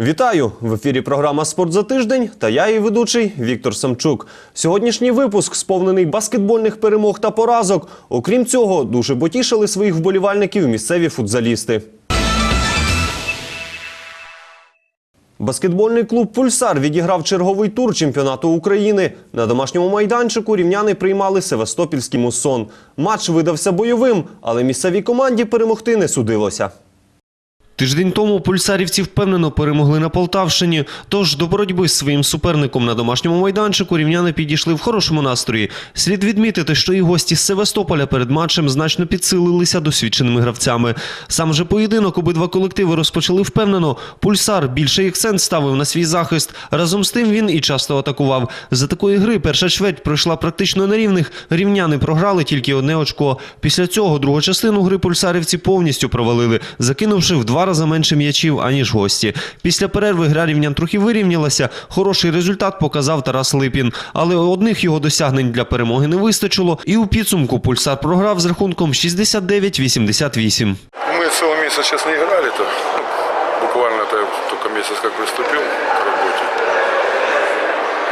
Вітаю в ефірі. Програма Спорт за тиждень та я її ведучий Віктор Самчук. Сьогоднішній випуск сповнений баскетбольних перемог та поразок. Окрім цього, дуже потішили своїх вболівальників місцеві футзалісти. Баскетбольний клуб Пульсар відіграв черговий тур чемпіонату України. На домашньому майданчику рівняни приймали Севастопільський мусон. Матч видався бойовим, але місцевій команді перемогти не судилося. Тиждень тому пульсарівці впевнено перемогли на Полтавщині. Тож до боротьби з своїм суперником на домашньому майданчику рівняни підійшли в хорошому настрої. Слід відмітити, що і гості з Севастополя перед матчем значно підсилилися досвідченими гравцями. Сам же поєдинок обидва колективи розпочали впевнено. Пульсар більший акцент ставив на свій захист. Разом з тим він і часто атакував. За такої гри перша чверть пройшла практично на рівних. Рівняни програли тільки одне очко. Після цього другу частину гри пульсарівці повністю провалили, закинувши в два рази менше м'ячів, аніж гості. Після перерви гра рівнян трохи вирівнялася. Хороший результат показав Тарас Липін. Але одних його досягнень для перемоги не вистачило. І у підсумку пульсар програв з рахунком 69-88. Мы целый месяц сейчас не играли, то ну, буквально это только месяц как приступил к работе.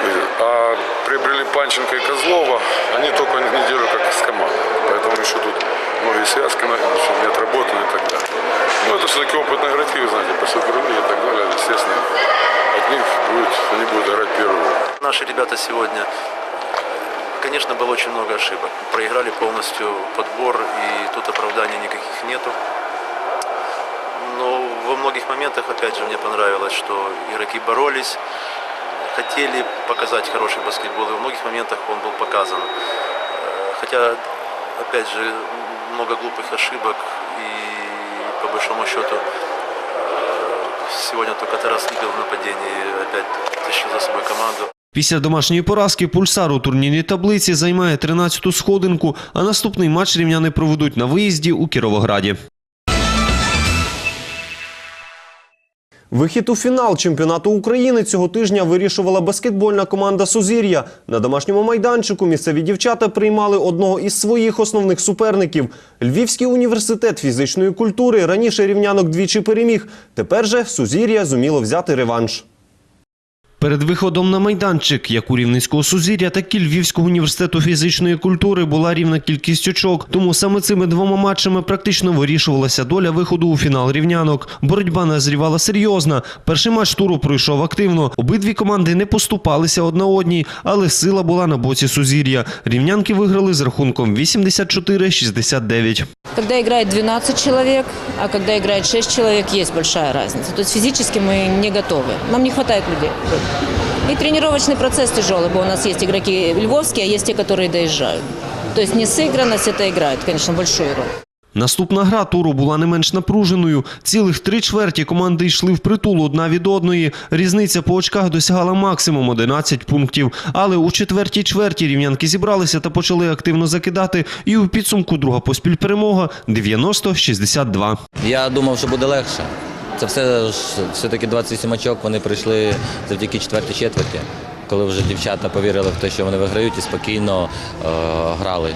И- А приобрели Панченко и Козлова, они только неделю как с командой. Поэтому еще тут многие связки на- еще не отработаны и так далее. Ну, это все-таки опытные игроки, вы знаете, по Суперлиге и так далее. Естественно, от них будет, они будут играть первую. Наши ребята сегодня, конечно, было очень много ошибок. Проиграли полностью подбор, и тут оправданий никаких нету. Но во многих моментах, опять же, мне понравилось, что игроки боролись, хотели показать хороший баскетбол, и во многих моментах он был показан. Э, Хотя, опять же, много глупых ошибок, и по большому счету э, сегодня только Тарас Никол в нападении опять тащил за собой команду. Після домашньої поразки пульсар у турнірній таблиці займає 13-ту сходинку, а наступний матч рівняни проведуть на виїзді у Кіровограді. Вихід у фінал чемпіонату України цього тижня вирішувала баскетбольна команда Сузір'я. На домашньому майданчику місцеві дівчата приймали одного із своїх основних суперників. Львівський університет фізичної культури раніше рівнянок двічі переміг. Тепер же Сузір'я зуміло взяти реванш. Перед виходом на майданчик, як у Рівненського сузір'я, так і Львівського університету фізичної культури була рівна кількість очок. Тому саме цими двома матчами практично вирішувалася доля виходу у фінал рівнянок. Боротьба назрівала серйозна. Перший матч туру пройшов активно. Обидві команди не поступалися одна одній, але сила була на боці сузір'я. Рівнянки виграли з рахунком 84-69. Когда играет 12 человек, а когда играет 6 человек, есть большая разница. То есть мы не готовы. Нам не хватает людей. И тренировочный процесс тяжелый, бо у нас есть игроки львовские, а есть те, которые доезжают. То есть несыгранность это играет, конечно, большую роль. Наступна гра туру була не менш напруженою. Цілих три чверті команди йшли в притул одна від одної. Різниця по очках досягала максимум 11 пунктів. Але у четвертій чверті рівнянки зібралися та почали активно закидати. І у підсумку друга поспіль перемога 90-62. Я думав, що буде легше. Це все все-таки 27 очок вони прийшли завдяки четвертій четверті, коли вже дівчата повірили в те, що вони виграють і спокійно е, грали.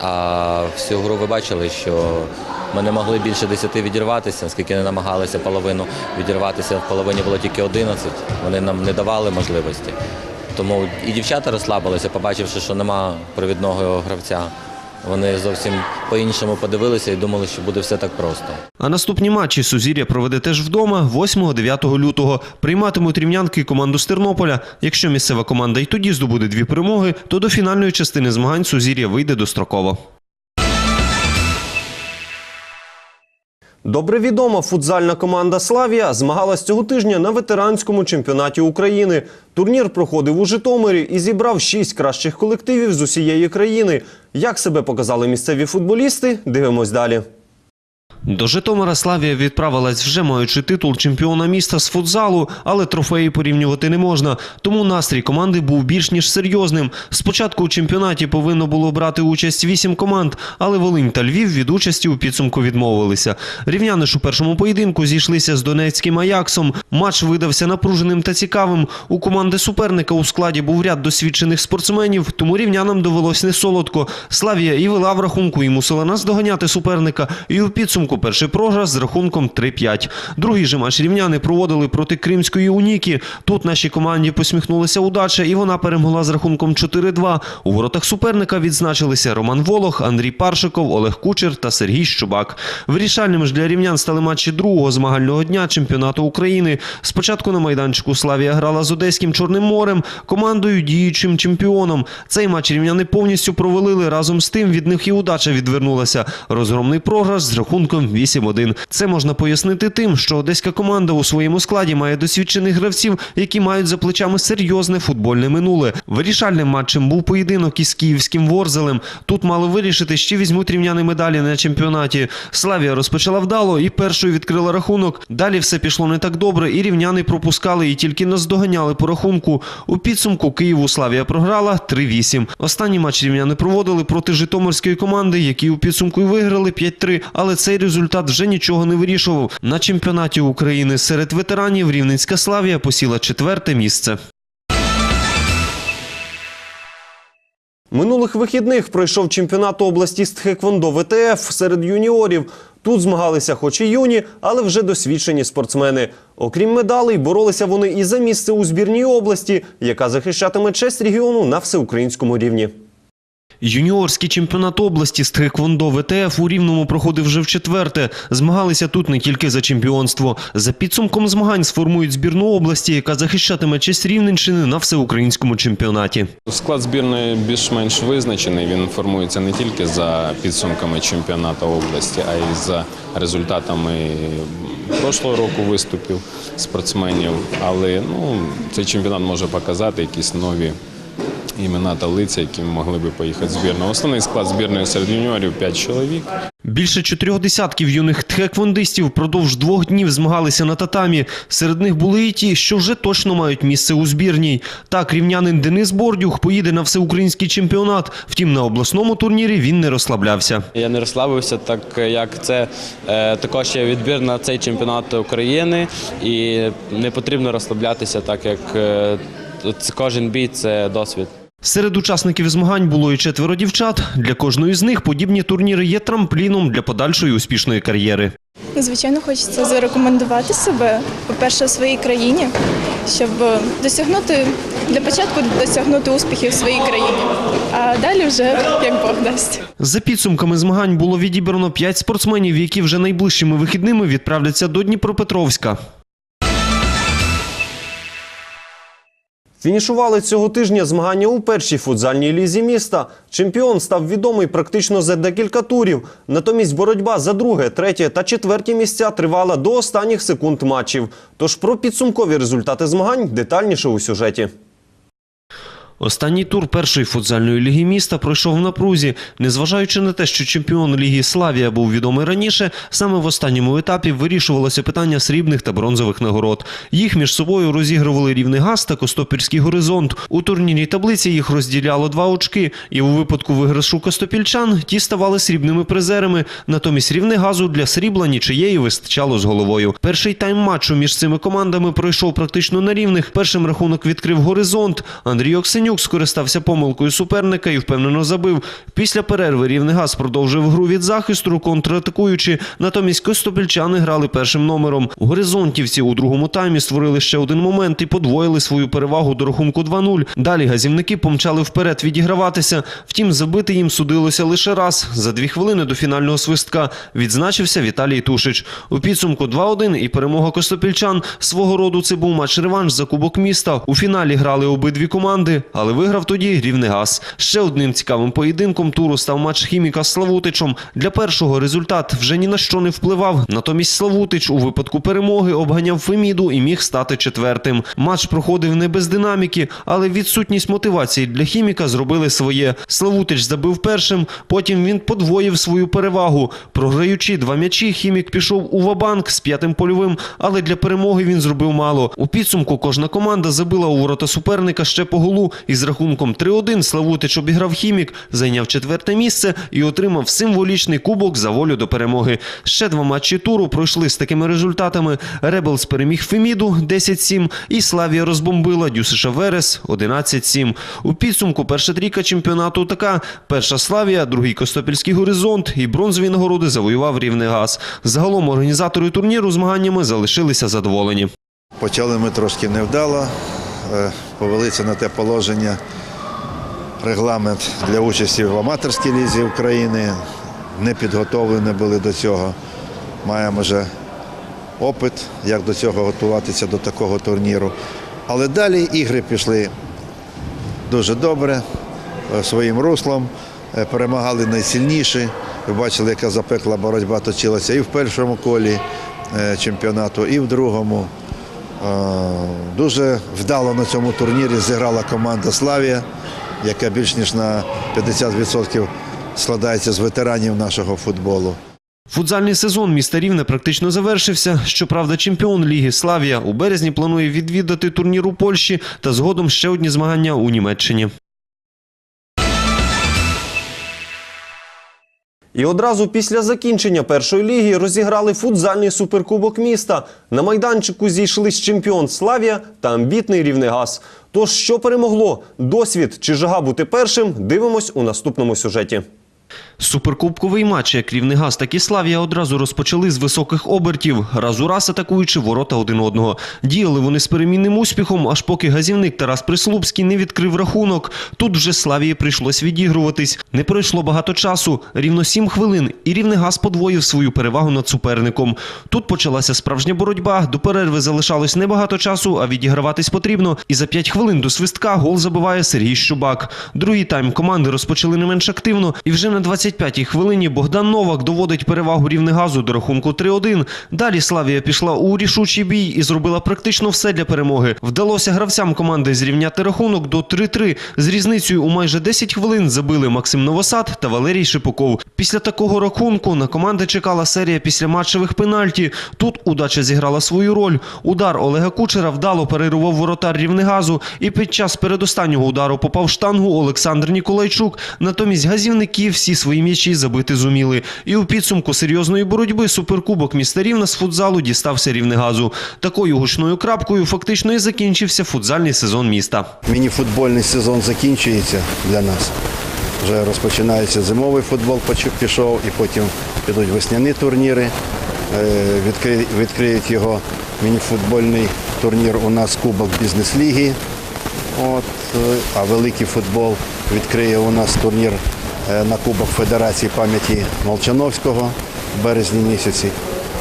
А всю гру ви бачили, що ми не могли більше 10 відірватися, оскільки не намагалися половину відірватися, в половині було тільки 11. Вони нам не давали можливості. Тому і дівчата розслабилися, побачивши, що нема провідного гравця. Вони зовсім по-іншому подивилися і думали, що буде все так просто. А наступні матчі Сузір'я проведе теж вдома 8-9 лютого. Прийматимуть рівнянки команду з Тернополя. Якщо місцева команда й тоді здобуде дві перемоги, то до фінальної частини змагань Сузір'я вийде достроково. Добре відома футзальна команда Славія змагалась цього тижня на ветеранському чемпіонаті України. Турнір проходив у Житомирі і зібрав шість кращих колективів з усієї країни. Як себе показали місцеві футболісти? Дивимось далі. До Житомира Славія відправилась вже маючи титул чемпіона міста з футзалу, але трофеї порівнювати не можна. Тому настрій команди був більш ніж серйозним. Спочатку у чемпіонаті повинно було брати участь вісім команд, але Волинь та Львів від участі у підсумку відмовилися. Рівняни ж у першому поєдинку зійшлися з Донецьким Аяксом. Матч видався напруженим та цікавим. У команди суперника у складі був ряд досвідчених спортсменів, тому рівнянам довелось не солодко. Славія і вела в рахунку і мусила наздоганяти суперника. І у підсумку підсумку перший програш з рахунком 3-5. Другий же матч рівняни проводили проти Кримської Уніки. Тут нашій команді посміхнулася удача, і вона перемогла з рахунком 4-2. У воротах суперника відзначилися Роман Волох, Андрій Паршиков, Олег Кучер та Сергій Щубак. Вирішальними ж для рівнян стали матчі другого змагального дня чемпіонату України. Спочатку на майданчику Славія грала з Одеським Чорним морем, командою діючим чемпіоном. Цей матч рівняни повністю провалили. Разом з тим від них і удача відвернулася. Розгромний програш з рахунком 8-1. Це можна пояснити тим, що одеська команда у своєму складі має досвідчених гравців, які мають за плечами серйозне футбольне минуле. Вирішальним матчем був поєдинок із київським Ворзелем. Тут мали вирішити, чи візьмуть рівняни медалі на чемпіонаті. Славія розпочала вдало і першою відкрила рахунок. Далі все пішло не так добре, і рівняни пропускали і тільки наздоганяли по рахунку. У підсумку Києву Славія програла 3-8. Останній матч рівняни проводили проти житомирської команди, які у підсумку й виграли 5-3. Але цей результат вже нічого не вирішував. На чемпіонаті України серед ветеранів Рівненська Славія посіла четверте місце. Минулих вихідних пройшов чемпіонат області з тхеквондо ВТФ серед юніорів. Тут змагалися хоч і юні, але вже досвідчені спортсмени. Окрім медалей, боролися вони і за місце у збірній області, яка захищатиме честь регіону на всеукраїнському рівні. Юніорський чемпіонат області з тхеквондо ВТФ у Рівному проходив вже в четверте. Змагалися тут не тільки за чемпіонство. За підсумком змагань сформують збірну області, яка захищатиме честь Рівненщини на всеукраїнському чемпіонаті. Склад збірної більш-менш визначений. Він формується не тільки за підсумками чемпіонату області, а й за результатами прошлого року виступів спортсменів. Але ну, цей чемпіонат може показати якісь нові імена та лиця, які могли би поїхати в збірну. Основний склад збірної серед юніорів 5 чоловік. Більше чотирьох десятків юних тхеквондистів впродовж двох днів змагалися на татамі. Серед них були і ті, що вже точно мають місце у збірній. Так, рівнянин Денис Бордюх поїде на всеукраїнський чемпіонат. Втім, на обласному турнірі він не розслаблявся. Я не розслабився, так як це е, також є відбір на цей чемпіонат України, і не потрібно розслаблятися, так як е, це- кожен бій це досвід. Серед учасників змагань було і четверо дівчат. Для кожної з них подібні турніри є трампліном для подальшої успішної кар'єри. Звичайно, хочеться зарекомендувати себе, по-перше, в своїй країні, щоб досягнути для початку досягнути успіхів в своїй країні, а далі вже як Бог дасть. За підсумками змагань було відібрано п'ять спортсменів, які вже найближчими вихідними відправляться до Дніпропетровська. Фінішували цього тижня змагання у першій футзальній лізі міста. Чемпіон став відомий практично за декілька турів. Натомість боротьба за друге, третє та четверті місця тривала до останніх секунд матчів. Тож про підсумкові результати змагань детальніше у сюжеті. Останній тур першої футзальної ліги міста пройшов в напрузі. Незважаючи на те, що чемпіон ліги Славія був відомий раніше, саме в останньому етапі вирішувалося питання срібних та бронзових нагород. Їх між собою розігрували Рівний Газ та Костопільський горизонт. У турнірній таблиці їх розділяло два очки, і у випадку виграшу Костопільчан ті ставали срібними призерами. Натомість Рівний Газу для срібла нічиєї вистачало з головою. Перший тайм матчу між цими командами пройшов практично на рівних. Першим рахунок відкрив горизонт. Андрій Оксенюк скористався помилкою суперника і впевнено забив. Після перерви Рівнегаз продовжив гру від захисту, контратакуючи. Натомість костопільчани грали першим номером. Горизонтівці у другому таймі створили ще один момент і подвоїли свою перевагу до рахунку 2-0. Далі газівники помчали вперед відіграватися. Втім, забити їм судилося лише раз. За дві хвилини до фінального свистка відзначився Віталій Тушич. У підсумку 2-1 і перемога костопільчан. Свого роду це був матч-реванш за Кубок міста. У фіналі грали обидві команди, але виграв тоді Рівнегаз. Ще одним цікавим поєдинком туру став матч Хіміка з Славутичем. Для першого результат вже ні на що не впливав. Натомість Славутич у випадку перемоги обганяв Феміду і міг стати четвертим. Матч проходив не без динаміки, але відсутність мотивації для Хіміка зробили своє. Славутич забив першим, потім він подвоїв свою перевагу. Програючи два м'ячі, Хімік пішов у вабанк з п'ятим польовим, але для перемоги він зробив мало. У підсумку кожна команда забила у ворота суперника ще по голу із рахунком 3-1 Славутич обіграв хімік, зайняв четверте місце і отримав символічний кубок за волю до перемоги. Ще два матчі туру пройшли з такими результатами. Ребелс переміг Феміду 10-7 і Славія розбомбила Дюсиша Верес 11-7. У підсумку перша трійка чемпіонату така. Перша Славія, другий Костопільський горизонт і бронзові нагороди завоював Рівнегаз. Загалом організатори турніру змаганнями залишилися задоволені. Почали ми трошки невдало, повелися на те положення регламент для участі в аматорській лізі України. Не підготовлені були до цього. Маємо вже опит, як до цього готуватися до такого турніру. Але далі ігри пішли дуже добре, е, своїм руслом. Е, Перемагали найсильніші. Ви бачили, яка запекла боротьба точилася і в першому колі е, чемпіонату, і в другому. Е, Дуже вдало на цьому турнірі зіграла команда Славія, яка більш ніж на 50% складається з ветеранів нашого футболу. Футзальний сезон міста Рівне практично завершився. Щоправда, чемпіон Ліги Славія у березні планує відвідати турнір у Польщі та згодом ще одні змагання у Німеччині. І одразу після закінчення першої ліги розіграли футзальний суперкубок міста. На майданчику зійшлись чемпіон Славія та амбітний Рівнегаз. Тож, що перемогло? Досвід чи жага бути першим? Дивимось у наступному сюжеті. Суперкубковий матч, як Рівнегаз, так і Славія одразу розпочали з високих обертів, раз у раз атакуючи ворота один одного. Діяли вони з перемінним успіхом, аж поки газівник Тарас Прислупський не відкрив рахунок. Тут вже Славії прийшлось відігруватись. Не пройшло багато часу, рівно сім хвилин, і Рівнегаз подвоїв свою перевагу над суперником. Тут почалася справжня боротьба. До перерви залишалось небагато часу, а відіграватись потрібно. І за п'ять хвилин до свистка гол забиває Сергій Щубак. Другий тайм команди розпочали не менш активно, і вже на 25-й хвилині Богдан Новак доводить перевагу Рівнегазу до рахунку 3-1. Далі Славія пішла у рішучий бій і зробила практично все для перемоги. Вдалося гравцям команди зрівняти рахунок до 3-3. З різницею у майже 10 хвилин забили Максим Новосад та Валерій Шипоков. Після такого рахунку на команди чекала серія післяматчевих пенальті. Тут удача зіграла свою роль. Удар Олега Кучера вдало перервав воротар Рівнегазу і під час передостаннього удару попав штангу Олександр Ніколайчук. Натомість газівники всі свої м'ячі забити зуміли. І у підсумку серйозної боротьби суперкубок міста Рівна з футзалу дістався Рівнегазу. Такою гучною крапкою фактично і закінчився футзальний сезон міста. Міні-футбольний сезон закінчується для нас. Вже розпочинається зимовий футбол, пішов, і потім підуть весняні турніри. Е, Відкриють його міні-футбольний турнір у нас Кубок бізнес-ліги. Е, а великий футбол відкриє у нас турнір е, на Кубок Федерації пам'яті Молчановського в березні місяці.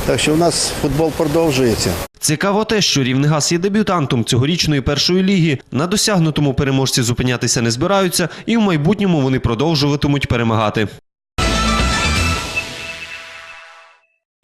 Так що у нас футбол продовжується. Цікаво те, що Рівнегаз є дебютантом цьогорічної першої ліги. На досягнутому переможці зупинятися не збираються, і в майбутньому вони продовжуватимуть перемагати.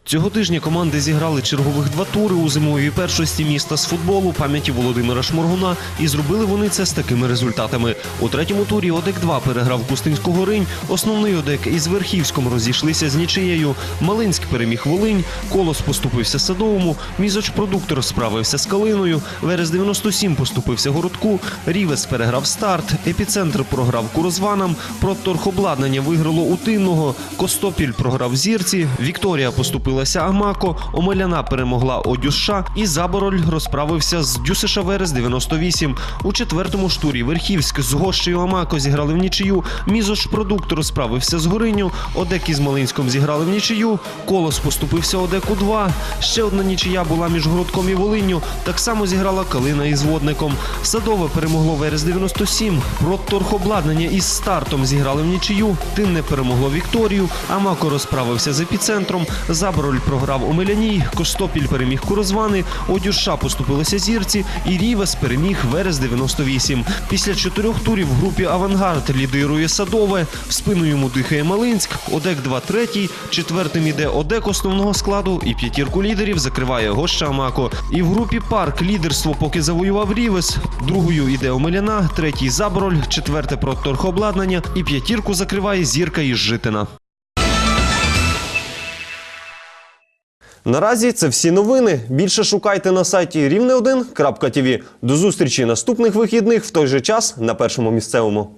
Цього тижня команди зіграли чергових два тури у зимовій першості міста з футболу пам'яті Володимира Шморгуна, і зробили вони це з такими результатами. У третьому турі Одек-2 переграв Кустинську Горинь, основний Одек із Верхівськом розійшлися з нічиєю. Малинськ переміг Волинь, Колос поступився Садовому, Мізочпродуктор справився з Калиною, Верес 97 поступився Городку, Рівес переграв старт, Епіцентр програв Курозванам, Проторхобладнання виграло у Тинного, Костопіль програв Зірці, Вікторія поступилася Амако, Омеляна перемогла Одюша і Забороль розправився з Дюсиша Верес 98. У четвертому штурі Верхівськ з Гощею Амако зіграли в нічию, Мізош Продукт розправився з Гориню, Одек із Малинськом зіграли в нічию, Колос поступився Одеку 2. Ще одна нічия була між Городком і Волинню. Так само зіграла Калина із Водником. Садове перемогло Верес 97. Проторхобладнання із стартом зіграли в нічию. Тинне перемогло Вікторію. Амако розправився з епіцентром. Забороль програв Омеляній. Костопіль переміг Курозвани. Одюша поступилася зірці. І Рівес переміг Верес 98. Після чотирьох турів в групі Авангард лідирує Садове. В спину йому дихає Малинськ. Одек 2 третій. Четвертим іде Одек основного складу. І п'ятірку лідерів закриває Гоща Амако. І в групі Парк лідерство поки завоював Рівес. Другою іде Омеляна, третій Забороль, четверте проторхобладнання і п'ятірку закриває зірка із Житина. Наразі це всі новини. Більше шукайте на сайті рівне1.тв. До зустрічі наступних вихідних в той же час на першому місцевому.